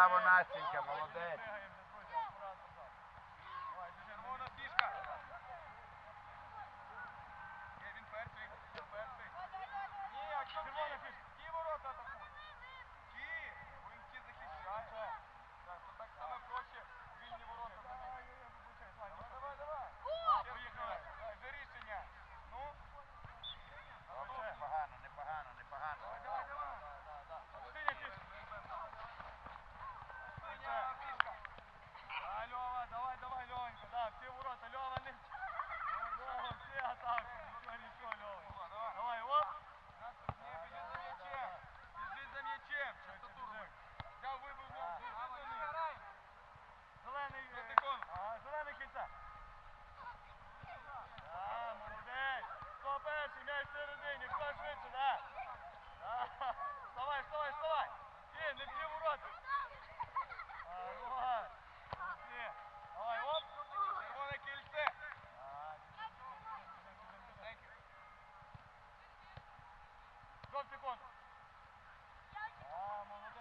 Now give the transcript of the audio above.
Браво, Настенька, молодець. have to go